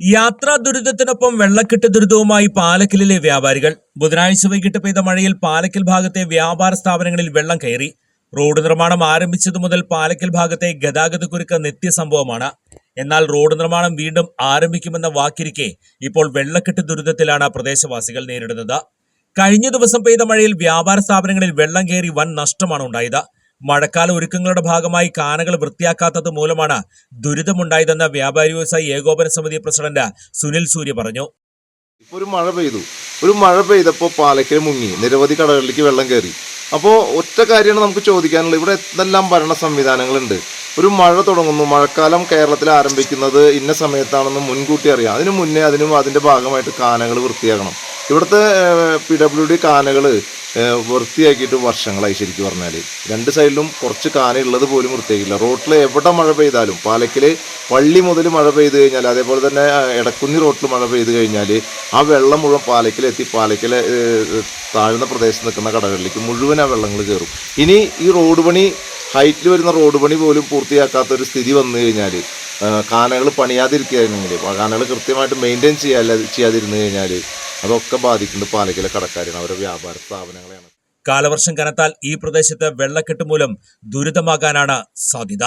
യാത്രാ ദുരിതത്തിനൊപ്പം വെള്ളക്കെട്ട് ദുരിതവുമായി പാലക്കലിലെ വ്യാപാരികൾ. ബുധനാഴ്ച വൈകിട്ട് പെയ്ത മഴയിൽ പാലക്കൽ ഭാഗത്തെ വ്യാപാര സ്ഥാപനങ്ങളിൽ വെള്ളം കയറി. റോഡ് നിർമ്മാണം ആരംഭിച്ചതു മുതൽ പാലക്കൽ ഭാഗത്തെ ഗതാഗതക്കുരുക്ക് നിത്യസംഭവമാണ് എന്നാൽ റോഡ് നിർമ്മാണം വീണ്ടും ആരംഭിക്കുമെന്ന വാക്കിരിക്കെ ഇപ്പോൾ വെള്ളക്കെട്ട് ദുരിതത്തിലാണ് പ്രദേശവാസികൾ നേരിടുന്നത്. കഴിഞ്ഞ ദിവസം പെയ്ത മഴയിൽ വ്യാപാര സ്ഥാപനങ്ങളിൽ വെള്ളം കയറി വൻ നഷ്ടമാണ് ഉണ്ടായത്. മഴക്കാല ഒരുക്കങ്ങളുടെ ഭാഗമായി കാനകൾ വൃത്തിയാക്കാത്തത് മൂലമാണ് ദുരിതമുണ്ടായതെന്ന് വ്യാപാരി വ്യവസായി ഏകോപന സമിതി പ്രസിഡന്റ് സുനിൽ സൂര്യ പറഞ്ഞു. ഇപ്പോൾ ഒരു മഴ പെയ്തു. ഒരു മഴ പെയ്തപ്പോൾ പാലക്കൽ മുങ്ങി. നിരവധി കടകളിലേക്ക് വെള്ളം കയറി. അപ്പോൾ ഒറ്റ കാര്യമാണ് നമുക്ക് ചോദിക്കാനുള്ളത്. ഇവിടെ എന്തെല്ലാം ഭരണ സംവിധാനങ്ങളുണ്ട്? ഒരു മഴ തുടങ്ങുന്നു. മഴക്കാലം കേരളത്തിൽ ആരംഭിക്കുന്നത് ഇന്ന സമയത്താണെന്ന് മുൻകൂട്ടി അറിയാം. അതിനു മുന്നേ അതിനും അതിന്റെ ഭാഗമായിട്ട് കാനകൾ വൃത്തിയാക്കണം ഇവിടുത്തെ പി ഡബ്ല്യു ഡി കാനകൾ വൃത്തിയാക്കിയിട്ട് വർഷങ്ങളായി ശരിക്കും പറഞ്ഞാൽ രണ്ട് സൈഡിലും കുറച്ച് കാന ഉള്ളത് പോലും വൃത്തിയാക്കില്ല റോട്ടിൽ എവിടെ മഴ പെയ്താലും പാലക്കിൽ പള്ളി മുതൽ മഴ പെയ്ത് കഴിഞ്ഞാൽ അതേപോലെ തന്നെ ഇടക്കുന്നി റോട്ടിൽ മഴ പെയ്ത് കഴിഞ്ഞാൽ ആ വെള്ളം മുഴുവൻ പാലക്കിലെത്തി പാലക്കിലെ താഴ്ന്ന പ്രദേശത്ത് നിൽക്കുന്ന കടകളിലേക്ക് മുഴുവൻ ആ വെള്ളങ്ങൾ കയറും ഇനി ഈ റോഡ് പണി ഹൈറ്റിൽ വരുന്ന റോഡ് പണി പോലും പൂർത്തിയാക്കാത്ത ഒരു സ്ഥിതി വന്നു കഴിഞ്ഞാൽ കാനകൾ പണിയാതിരിക്കുകയായിരുന്നെങ്കിൽ കാനകൾ കൃത്യമായിട്ട് മെയിന്റെയിൻ ചെയ്യാതിരുന്നു കഴിഞ്ഞാൽ അതൊക്കെ ബാധിക്കുന്നത് പാലക്കിലെ കടക്കാരാണ്. അവരുടെ വ്യാപാര സ്ഥാപനങ്ങളെയാണ്. കാലവർഷം കനത്താൽ ഈ പ്രദേശത്ത് വെള്ളക്കെട്ട് മൂലം ദുരിതമാകാനാണ് സാധ്യത.